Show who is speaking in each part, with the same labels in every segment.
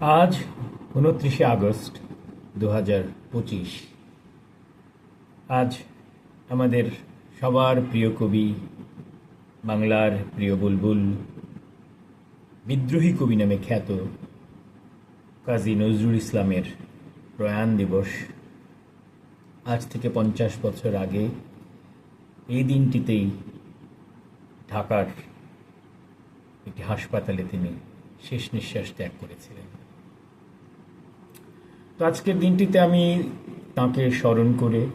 Speaker 1: আজ উনত্রিশে আগস্ট দু পঁচিশ। আজ আমাদের সবার প্রিয় কবি, বাংলার প্রিয় বুলবুল, বিদ্রোহী কবি নামে খ্যাত কাজী নজরুল ইসলামের প্রয়াণ দিবস। আজ থেকে পঞ্চাশ বছর আগে এই দিনটিতেই ঢাকার একটি হাসপাতালে তিনি শেষ নিঃশ্বাস ত্যাগ করেছিলেন। তো আজকের দিনটিতে আমি তাঁকে স্মরণ করে,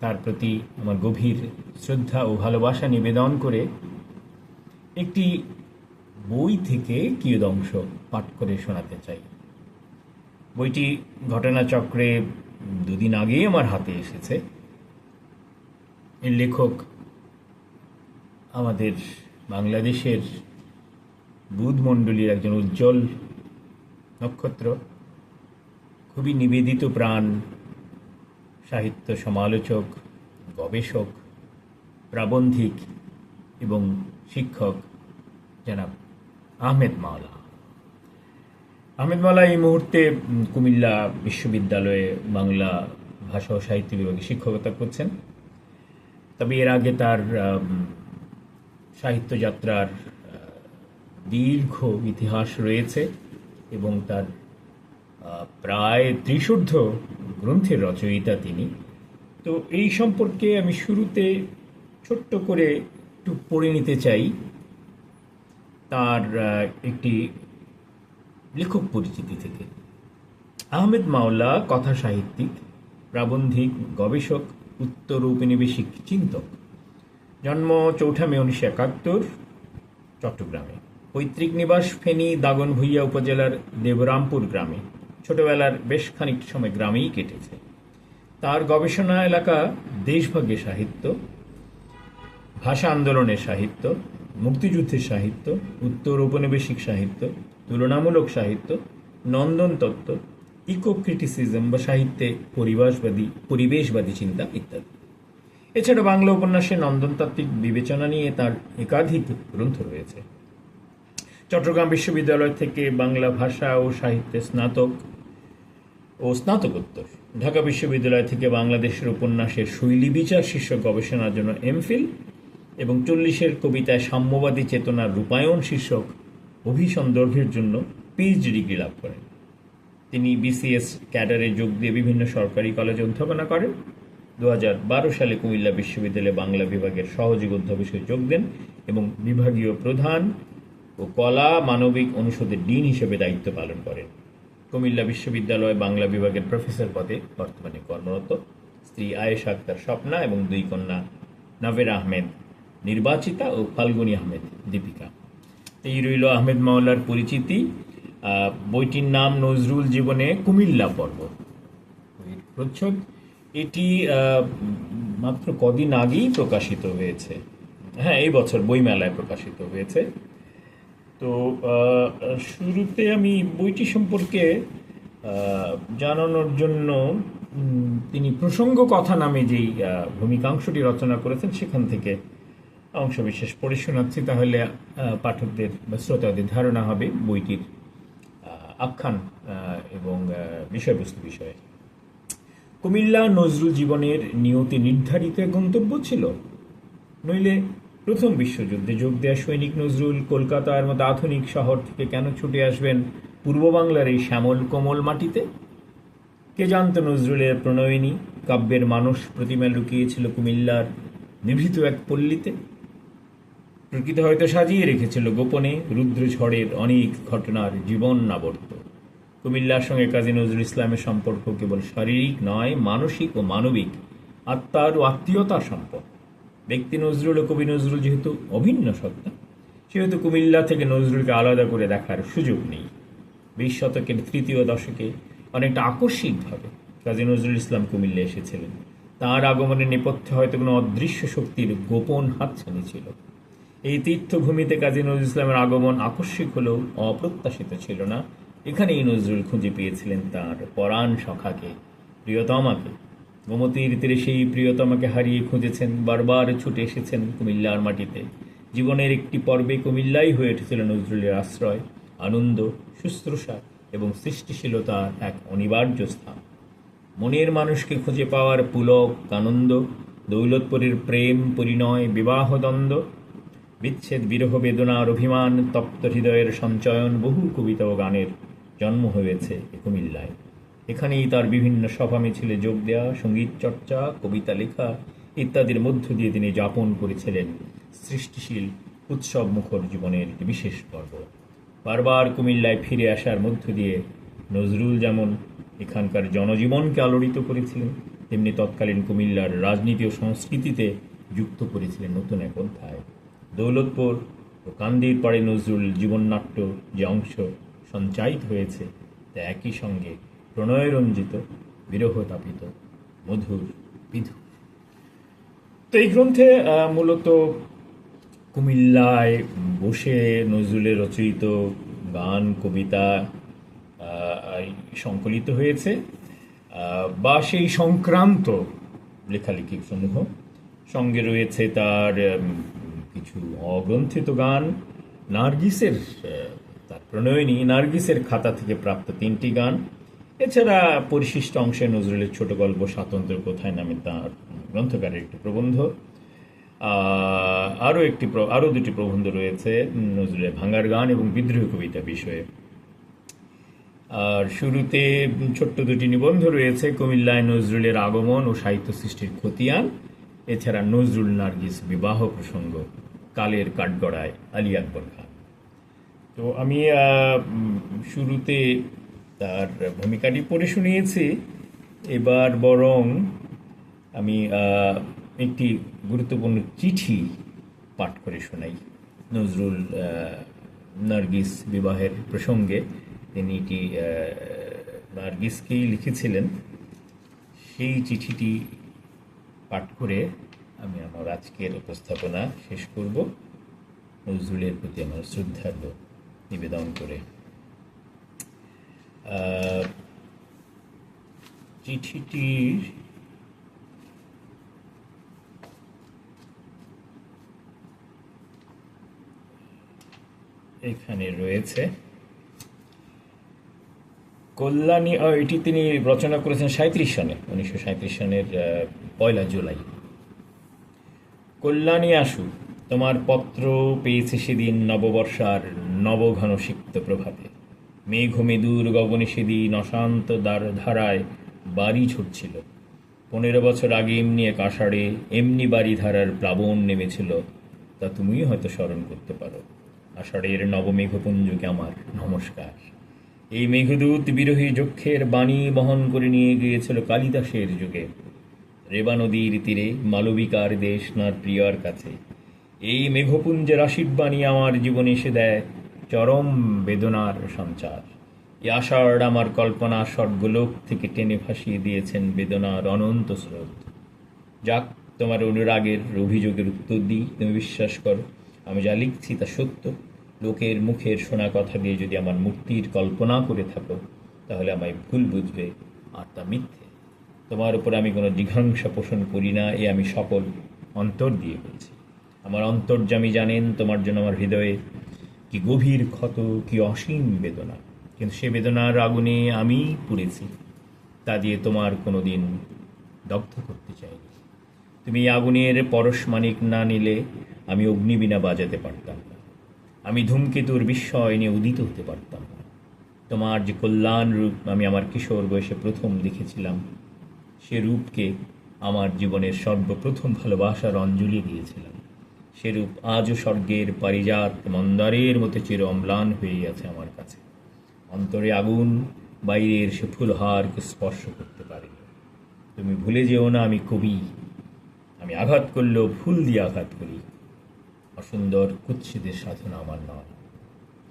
Speaker 1: তার প্রতি আমার গভীর শ্রদ্ধা ও ভালোবাসা নিবেদন করে একটি বই থেকে কিয়দংশ পাঠ করে শোনাতে চাই। বইটি ঘটনাচক্রে দুদিন আগেই আমার হাতে এসেছে। এর লেখক আমাদের বাংলাদেশের বুধমণ্ডলীর একজন উজ্জ্বল নক্ষত্র। খুবই নিবেদিত প্রাণ সাহিত্য সমালোচক গবেষক প্রাবন্ধিক এবং শিক্ষক জনাব আহমেদ মাওলা। আহমেদ মাওলা এই মুহূর্তে কুমিল্লা বিশ্ববিদ্যালয়ে বাংলা ভাষা ও সাহিত্য বিভাগে শিক্ষকতা করছেন। তবে এর আগে তার আম, সাহিত্য যাত্রার দীর্ঘ ইতিহাস রয়েছে এবং তার প্রায় ত্রিশূর্ধ গ্রন্থের রচয়িতা তিনি। তো এই সম্পর্কে আমি শুরুতে ছোট্ট করে একটু পড়ে নিতে চাই। তার একটি লেখক পরিচিতি থেকে। আহমেদ মাওলা কথা সাহিত্যিক, প্রাবন্ধিক, গবেষক উত্তর ঔপনিবেশিক চিন্তক। জন্ম চৌঠা মে উনিশশো একাত্তর, চট্টগ্রামে। পৈতৃক নিবাস ফেনী, দাগনভূঞা উপজেলার দেবরামপুর গ্রামে। ছোটবেলার বেশ খানিকটা সময় গ্রামেই কেটেছে। তার গবেষণা এলাকা দেশভাগ্যের সাহিত্য, ভাষা আন্দোলনের সাহিত্য, মুক্তিযুদ্ধের সাহিত্য, উত্তর ঔপনিবেশিক সাহিত্য, তুলনামূলক সাহিত্য, নন্দন তত্ত্ব, ইকো ক্রিটিসিজম বা সাহিত্যে পরিবেশবাদী পরিবেশবাদী চিন্তা ইত্যাদি। এছাড়া বাংলা উপন্যাসে নন্দনতাত্ত্বিক বিবেচনা নিয়ে তার একাধিক গ্রন্থ রয়েছে। চট্টগ্রাম বিশ্ববিদ্যালয় থেকে বাংলা ভাষা ও সাহিত্যে স্নাতক ও স্নাতকোত্তর। ঢাকা বিশ্ববিদ্যালয় থেকে বাংলাদেশের উপন্যাসের শৈলী বিচার শীর্ষক গবেষণার জন্য এমফিল এবং চল্লিশের কবিতায় সাম্যবাদী চেতনার রূপায়ণ শীর্ষক অভিসন্দর্ভের জন্য পিএইচডি ডিগ্রি লাভ করেন। তিনি বিসিএস ক্যাডারে যোগ দিয়ে বিভিন্ন সরকারি কলেজে অধ্যাপনা করেন। দু হাজার বারো সালে কুমিল্লা বিশ্ববিদ্যালয়ে বাংলা বিভাগের সহযোগ অধ্যাপক যোগ দেন এবং বিভাগীয় প্রধান ও কলা, মানবিক অনুষদের ডিন হিসেবে দায়িত্ব পালন করেন। কুমিল্লা বিশ্ববিদ্যালয় বাংলা বিভাগের প্রফেসর পদে বর্তমানে কর্মরত স্ত্রী আয়েশা আক্তার স্বপ্না এবং দুই কন্যা নাভের আহমেদ, নির্বাচিতা ও ফাল্গুনী আহমেদ দীপিকা। এই রইল আহমেদ মাওলার পরিচিতি। বইটির নাম নজরুল জীবনে কুমিল্লা পর্ব। প্রচ্ছদ, এটি মাত্র কদিন আগেই প্রকাশিত হয়েছে। হ্যাঁ এই বছর বইমেলায় প্রকাশিত হয়েছে। তো শুরুতে আমি বইটি সম্পর্কে জানানোর জন্য তিনি প্রসঙ্গ কথা নামে যেই ভূমিকাংশটি রচনা করেছেন, সেখান থেকে অংশ বিশেষ পড়ে শোনাচ্ছি। তাহলে পাঠকদের বা শ্রোতাদের ধারণা হবে বইটির আখ্যান এবং বিষয়বস্তু বিষয়ে। কুমিল্লা নজরুল জীবনের নিয়তি নির্ধারিত গন্তব্য ছিল। নইলে প্রথম বিশ্বযুদ্ধে যোগ দেয়া সৈনিক নজরুল কলকাতার মতো আধুনিক শহর থেকে কেন ছুটে আসবেন পূর্ব বাংলার এই শ্যামল কোমল মাটিতে? কে জানত নজরুলের প্রণয়িনী, কাব্যের মানুষ প্রতিমা লুকিয়েছিল কুমিল্লার নিভৃত এক পল্লীতে? প্রকৃতি হয়তো সাজিয়ে রেখেছিল গোপনে রুদ্র ঝড়ের অনেক ঘটনার জীবন নাবর্ত কুমিল্লার সঙ্গে কাজী নজরুল ইসলামের সম্পর্ক কেবল শারীরিক নয়, মানসিক ও মানবিক। আত্মার ও আত্মীয়তার সম্পর্ক। ব্যক্তি নজরুল ও কবি নজরুল যেহেতু অভিন্ন সত্তা সেহেতু কুমিল্লা থেকে নজরুলকে আলাদা করে দেখার সুযোগ নেই। বিশ শতকের তৃতীয় দশকে অনেকটা আকস্মিকভাবে কাজী নজরুল ইসলাম কুমিল্লা এসেছিলেন। তার আগমনের নেপথ্যে হয়তো কোনো অদৃশ্য শক্তির গোপন হাতছানি ছিল। এই তীর্থভূমিতে কাজী নজরুল ইসলামের আগমন আকস্মিক হলেও অপ্রত্যাশিত ছিল না। এখানেই নজরুল খুঁজে পেয়েছিলেন তার পরাণ সখাকে, প্রিয়তমাকে। গোমতীর তীরে সেই প্রিয়তমাকে হারিয়ে খুঁজেছেন, বারবার ছুটে এসেছেন কুমিল্লার মাটিতে। জীবনের একটি পর্বে কুমিল্লাই হয়ে উঠেছিল নজরুলের আশ্রয়, আনন্দ, শুশ্রূষা এবং সৃষ্টিশীলতার এক অনিবার্য স্থান। মনের মানুষকে খুঁজে পাওয়ার পুলক, আনন্দ, দৌলতপুরের প্রেম, পরিণয় বিবাহদ্বন্দ্ব বিচ্ছেদ, বিরহ বেদনার অভিমান, তপ্ত হৃদয়ের সঞ্চয়ন বহু কবিতা ও গানের জন্ম হয়েছে কুমিল্লায়। এখানেই তার বিভিন্ন সভা মিছিলে যোগ দেওয়া সংগীত চর্চা, কবিতা লেখা ইত্যাদির মধ্য দিয়ে তিনি যাপন করেছিলেন সৃষ্টিশীল উৎসব মুখর জীবনের একটি বিশেষ পর্ব। বারবার কুমিল্লায় ফিরে আসার মধ্য দিয়ে নজরুল যেমন এখানকার জনজীবনকে আলোড়িত করেছিলেন, তেমনি তৎকালীন কুমিল্লার রাজনীতি ও সংস্কৃতিতে যুক্ত করেছিলেন নতুন এক অধ্যায়। দৌলতপুর ও কান্দির পাড়ে নজরুল জীবননাট্য যে অংশ সঞ্চায়িত হয়েছে, তা একই সঙ্গে প্রণয়রঞ্জিত, বিরহতাপিত, মধুর, বিধু। তো এই গ্রন্থে মূলত কুমিল্লায় বসে নজরুলের রচিত গান, কবিতা সংকলিত হয়েছে। বা সেই সংক্রান্ত লেখালেখি সমূহ। সঙ্গে রয়েছে তার কিছু অগ্রন্থিত গান। নার্গিসের তার প্রণয়নী নার্গিসের খাতা থেকে প্রাপ্ত তিনটি গান। এছাড়া পরিশিষ্ট অংশে নজরুলের ছোট গল্প স্বাতন্ত্র্য কোথায় নামে তাঁর গ্রন্থকারের একটি প্রবন্ধ। আরও একটি আরও দুটি প্রবন্ধ রয়েছে নজরুলের ভাঙার গান এবং বিদ্রোহ কবিতা বিষয়ে। আর শুরুতে ছোট্ট দুটি নিবন্ধ রয়েছে, কুমিল্লায় নজরুলের আগমন ও সাহিত্য সৃষ্টির খতিয়ান, এছাড়া নজরুল নার্গিস বিবাহ প্রসঙ্গ, কালের কাঠগড়ায় আলী আকবর খান। তো আমি শুরুতে তার ভূমিকাটি পড়ে শুনিয়েছি। এবার বরং আমি একটি গুরুত্বপূর্ণ চিঠি পাঠ করে শোনাই। নজরুল নার্গিস বিবাহের প্রসঙ্গে তিনি এটি নার্গিসকেই লিখেছিলেন। সেই চিঠিটি পাঠ করে আমি আমার আজকের উপস্থাপনা শেষ করব। নজরুলের প্রতি আমার শ্রদ্ধার্ঘ নিবেদন করে চিঠিটির এখানে রয়েছে। কল্যাণী এটি তিনি রচনা করেছেন সাঁত্রিশ সনে, উনিশশো সাঁত্রিশ সনের পয়লা জুলাই। কল্যাণী, আসু, তোমার পত্র পেয়েছে সেদিন নববর্ষার নবঘন সিক্ত প্রভাতে। মেঘ মেদুর গগনে সেদিন অশান্ত দ্বার ধারায় বাড়ি ছুটছিল। পনেরো বছর আগে এমনি এক আষাঢ়ে এমনি বাড়ি ধারার প্লাবন নেমেছিল। তা তুমিও হয়তো স্মরণ করতে পারো। আষাঢ়ের নবমেঘপুঞ্জকে আমার নমস্কার। এই মেঘদূত বিরোহী যক্ষের বাণী বহন করে নিয়ে গিয়েছিল কালিদাসের যুগে। রেবা নদীর তীরে মালবিকার দেশ নার প্রিয়ার কাছে। এই মেঘপুঞ্জের আশীর্বাণী আমার জীবনে এসে দেয়। চরম বেদনার সঞ্চার। আষাঢ় আমার কল্পনা স্বর্গলোক থেকে টেনে ভাসিয়ে দিয়েছেন বেদনার অনন্ত স্রোত। যাক, তোমার অনুরাগের অভিযোগের উত্তর দিই, তুমি বিশ্বাস করো, আমি যা লিখছি তা সত্য। লোকের মুখের শোনা কথা দিয়ে যদি আমার মূর্তির কল্পনা করে থাকো, তাহলে আমায় ভুল বুঝবে আর তা মিথ্যে। তোমার উপর আমি কোনো জিঘাংসা পোষণ করি না, এ আমি সকল অন্তর দিয়ে বলছি। আমার অন্তর্যামী জানেন, তোমার জন্য আমার হৃদয়ে কি গভীর ক্ষত, কি অসীম বেদনা। কিন্তু সে বেদনার আগুনে আমি পুড়েছি। তা দিয়ে তোমার কোনো দিন দগ্ধ করতে চাইনি। তুমি আগুনের পরশমানিক না নিলে আমি অগ্নিবীণা বাজাতে পারতাম না। আমি ধূমকেতুর বিস্ময় নিয়ে উদিত হতে পারতাম না। তোমার যে কল্যাণ রূপ আমি আমার কিশোর বয়সে প্রথম দেখেছিলাম, সে রূপকে আমার জীবনের সর্বপ্রথম ভালোবাসার অঞ্জলি দিয়েছিলাম। সে রূপ আজও স্বর্গের পারিজাত মন্দারের মতো চির অম্লান হয়ে আছে আমার কাছে। অন্তরে আগুন, বাইরের সে ফুলহারকে স্পর্শ করতে পারেনি তুমি ভুলে যেও না আমি কবি। আমি আঘাত করলেও ফুল দিয়ে আঘাত করি। অসুন্দর কুৎসিতের সাধনা আমার নয়।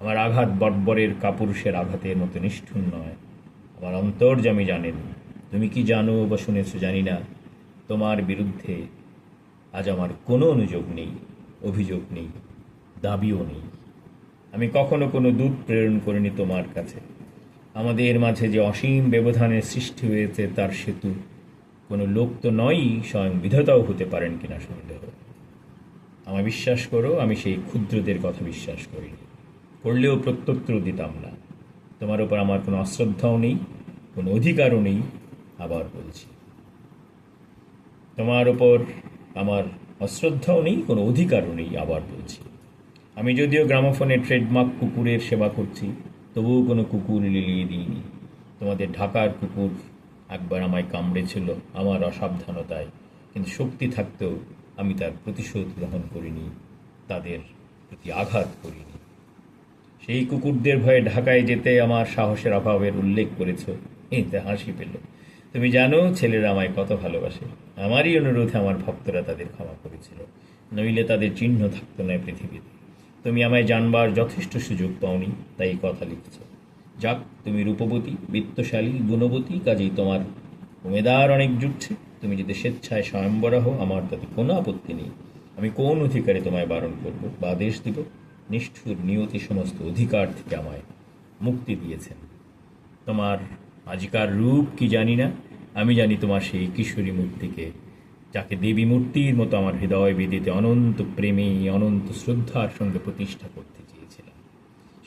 Speaker 1: আমার আঘাত বর্বরের কাপুরুষের আঘাতের মতো নিষ্ঠুর নয়। আমার অন্তর্জামী জানেন, তুমি কি জানো বা শুনেছো জানি না। তোমার বিরুদ্ধে আজ আমার কোনো অনুযোগ নেই। অভিযোগ নেই, দাবিও নেই। আমি কখনো কোনো দূত প্রেরণ করিনি তোমার কাছে। আমাদের মাঝে যে অসীম ব্যবধানের সৃষ্টি হয়েছে, তার সেতু কোনো লোক তো নয়ই, স্বয়ং বিধাতাও হতে পারেন কিনা সন্দেহ। আমায় বিশ্বাস করো, আমি সেই ক্ষুদ্রদের কথা বিশ্বাস করি। করলেও প্রত্যুত্তর দিতাম না। তোমার ওপর আমার কোনো অশ্রদ্ধাও নেই, কোনো অধিকারও নেই, আবার বলছি। তোমার ওপর আমার অশ্রদ্ধাও নেই, কোনো অধিকারও নেই আবার বলছি। আমি যদিও গ্রামোফোনে ট্রেডমার্ক কুকুরের সেবা করছি, তবুও কোনো কুকুর লিলিয়ে দিইনি। তোমাদের ঢাকার কুকুর একবার আমায় কামড়েছিল, আমার অসাবধানতায়। কিন্তু শক্তি থাকতেও আমি তার প্রতিশোধ গ্রহণ করিনি, তাদের প্রতি আঘাত করিনি। সেই কুকুরদের ভয়ে ঢাকায় যেতে আমার সাহসের অভাবের উল্লেখ করেছ, এতে হাসি পেল। তুমি জানো ছেলেরা আমায় কত ভালোবাসে। আমারই অনুরোধে আমার ভক্তরা তাদের ক্ষমা করেছিল। নইলে তাদের চিহ্ন থাকতো না পৃথিবীতে। তুমি আমায় জানবার যথেষ্ট সুযোগ পাওনি, তাই কথা লিখছ। যাক, তুমি রূপবতী, বিত্তশালী, গুণবতী, কাজেই তোমার উমেদার অনেক জুটছে। তুমি যদি স্বেচ্ছায় স্বয়ম্বরা হো আমার তাতে কোনো আপত্তি নেই। আমি কোন অধিকারে তোমায় বারণ করব? বা আদেশ দিব? নিষ্ঠুর নিয়তি সমস্ত অধিকার থেকে আমায় মুক্তি দিয়েছেন। তোমার আজিকার রূপ কি জানি না? আমি জানি তোমার সেই কিশোরী মূর্তিকে, যাকে দেবী মূর্তির মতো আমার হৃদয় বেদিতে অনন্ত প্রেমে, অনন্ত শ্রদ্ধার সঙ্গে প্রতিষ্ঠা করতে চেয়েছিলাম।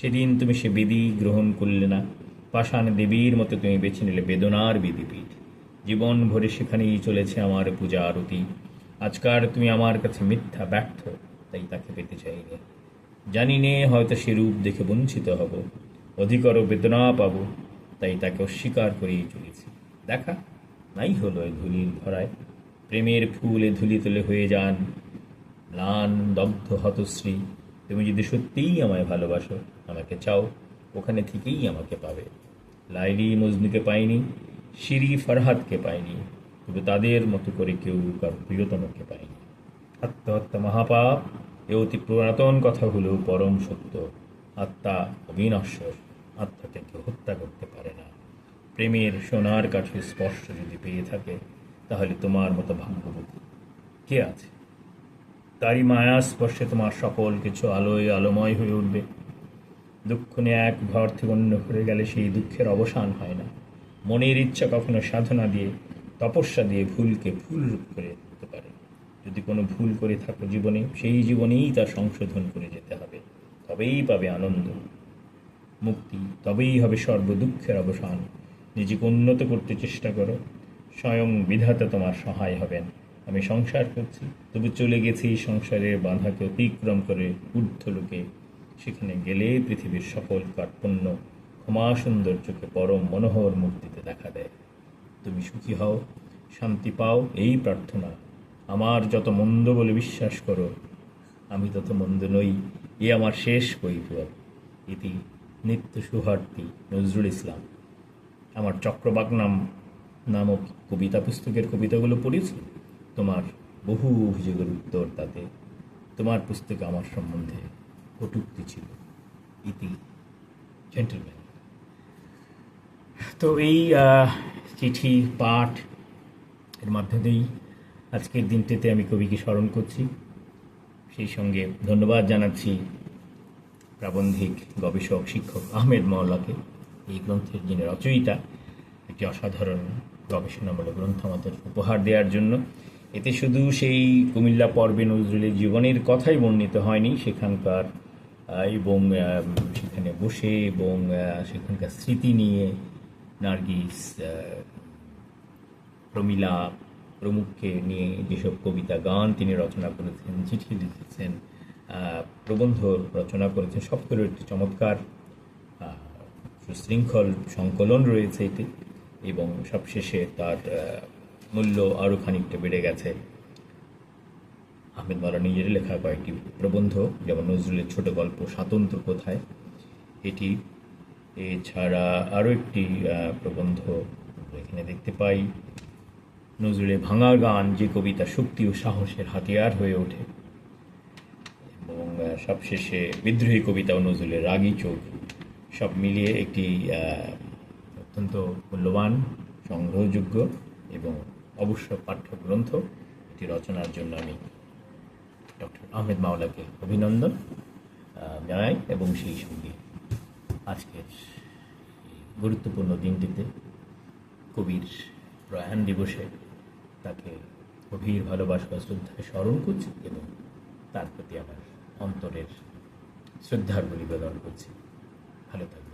Speaker 1: সেদিন তুমি সে বেদি গ্রহণ করলে না, পাষাণ দেবীর মতো তুমি বেছে নিলে বেদনার বেদিপীঠ। জীবন ভরে সেখানেই চলেছে আমার পূজা আরতি। আজকার তুমি আমার কাছে মিথ্যা ব্যর্থ, তাই তাকে পেতে চাইনি। জানি নে, হয়তো সে রূপ দেখে বঞ্চিত হব। অধিকর বেদনা পাব, তাই তাকে অস্বীকার করেই চলেছি। দেখা। নাই হলো ধুলির ধরায়। প্রেমের ফুলে ধুলি তুলে হয়ে যান। ম্লান দগ্ধ হতশ্রী, তুমি যদি সত্যিই আমায় ভালোবাসো, আমাকে চাও, ওখানে থেকেই আমাকে পাবে। লাইলি মজনুকে পাইনি শিরি ফরহাদকে পাইনি তবে তাদের মতো করে কেউ কারও প্রিয়তমকে পায়নি। আত্মহত্যা মহাপাপ, এ অতি পুরাতন কথা হলেও পরম সত্য। আত্মা অবিনশ্বর, আত্মাকে কেউ হত্যা করতে পারে না। প্রেমের সোনার কাঠের স্পর্শ যদি পেয়ে থাকে, তাহলে তোমার মতো ভাগ্যবতী কে আছে? তারই মায়া স্পর্শে তোমার সকল কিছু আলোয় আলোময় হয়ে উঠবে। দুঃখ নিয়ে এক ঘর থেকে অন্য ঘরে গেলে সেই দুঃখের অবসান হয় না। মনের ইচ্ছা কখনো সাধনা দিয়ে, তপস্যা দিয়ে ভুলকে ভুল রূপ করে দিতে পারে। যদি কোনো ভুল করে থাকো জীবনে, সেই জীবনেই তার সংশোধন করে যেতে হবে। তবেই পাবে আনন্দ। মুক্তি, তবেই হবে সর্বদুঃখের অবসান। নিজেকে উন্নত করতে চেষ্টা করো। স্বয়ং বিধাতা তোমার সহায় হবেন। আমি সংসার করছি, তবু চলে গেছি সংসারের বাধাকে অতিক্রম করে ঊর্ধ্ব লোকে। সেখানে গেলে পৃথিবীর সকল কার্পণ্য ক্ষমা সৌন্দর্যকে পরম মনোহর মূর্তিতে দেখা দেয়। তুমি সুখী হও, শান্তি পাও, এই প্রার্থনা। আমার যত মন্দ বলে বিশ্বাস করো, আমি তত মন্দ নই, এ আমার শেষ কৈফিয়ত। ইতি নিত্য সুহার্তি নজরুল ইসলাম। আমার চক্রবাক নাম, নামক কবিতা পুস্তকের কবিতাগুলো পড়েছি। তোমার বহু অভিযোগের উত্তর তাতে, তোমার পুস্তকে আমার সম্বন্ধে কটুক্তি ছিল। ইতি জেন্টলম্যান তো এই চিঠি, পাঠ এর মাধ্যমেই আজকের দিনটিতে আমি কবিকে স্মরণ করছি। সেই সঙ্গে ধন্যবাদ জানাচ্ছি প্রাবন্ধিক, গবেষক, শিক্ষক আহমেদ মাওলাকে। এই গ্রন্থের যিনি রচয়িতা, একটি অসাধারণ গবেষণামূলক গ্রন্থ আমাদের উপহার দেওয়ার জন্য। এতে শুধু সেই কুমিল্লা পর্বে নজরুলের জীবনের কথাই বর্ণিত হয়নি, সেখানকার এবং সেখানে বসে এবং সেখানকার স্মৃতি নিয়ে নার্গিস প্রমিলা প্রমুখকে নিয়ে যেসব কবিতা, গান তিনি রচনা করেছেন, চিঠি লিখেছেন প্রবন্ধ রচনা করেছেন সবগুলোর একটি চমৎকার সুশৃঙ্খল সংকলন রয়েছে এটি এবং সবশেষে তার মূল্য আরও খানিকটা বেড়ে গেছে। আহমেদ মালা নিজের লেখা কয়েকটি প্রবন্ধ, যেমন নজরুলের ছোট গল্প স্বাতন্ত্র কোথায়? এটি, এছাড়া আরও একটি প্রবন্ধ এখানে দেখতে পাই। নজরুলের ভাঙা গান যে কবিতা শক্তি ও সাহসের হাতিয়ার হয়ে ওঠে। এবং সবশেষে বিদ্রোহী কবিতা ও নজরুলের রাগী চোখ। সব মিলিয়ে একটি অত্যন্ত মূল্যবান, সংগ্রহযোগ্য এবং অবশ্য পাঠ্যগ্রন্থ। এটি রচনার জন্য আমি ডক্টর আহমেদ মাওলাকে অভিনন্দন জানাই এবং সেই সঙ্গে আজকের গুরুত্বপূর্ণ দিনটিতে কবির প্রয়াণ দিবসে তাকে গভীর ভালোবাসা শ্রদ্ধায় স্মরণ করছি এবং তার প্রতি আমার অন্তরের শ্রদ্ধার্ঘ নিবেদন করছি। ভালো থাকবেন